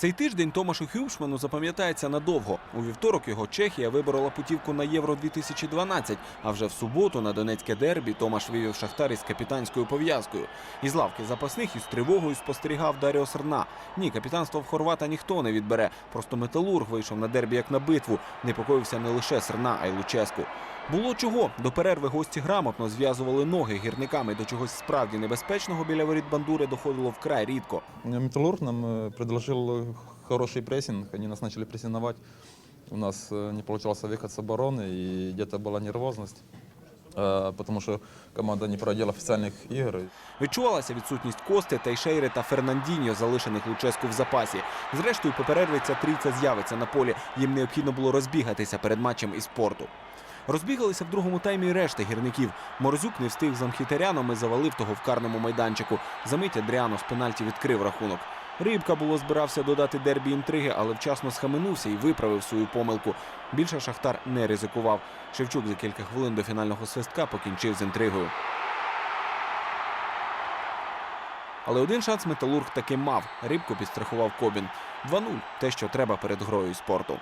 Цей тиждень Томашу Хюбшману запам'ятається надовго. У вівторок його Чехія виборола путівку на Євро 2012, а вже в суботу на Донецьке дербі Томаш вивів Шахтар із капітанською пов'язкою. Із лавки запасних із тривогою спостерігав Даріо Серна. Ні, капітанство в хорвата ніхто не відбере. Просто металург вийшов на дербі як на битву. Непокоївся не лише Серна, а й Луческу. Було чого. До перерви гості грамотно зв'язували ноги гірниками до чогось справді небезпечного біля воріт бандури доходило вкрай рідко. Металлург нам э, предложил э, хороший прессинг, они нас начали прессинговать. У нас э, не получался выход с обороны и где-то была нервозность, э, потому что команда не проводила официальных игр. Відчувалася відсутність Кости, Тайшейри та Фернандіньо, залишених Луческу в запасі. Зрештою, по перерві ця трійця з'явиться на полі. Їм необхідно було розбігатися перед матчем із спорту. Розбігалися в другому таймі і решта гірників. Морозюк не встиг з Амхітеряном і завалив того в карному майданчику. Замить Адріано з пенальті відкрив рахунок. Рибка було збирався додати дербі інтриги, але вчасно схаменувся і виправив свою помилку. Більше Шахтар не ризикував. Шевчук за кілька хвилин до фінального свистка покінчив з інтригою. Але один шанс металург таки мав. Рибку підстрахував Кобін. 2-0 – те, що треба перед грою спорту.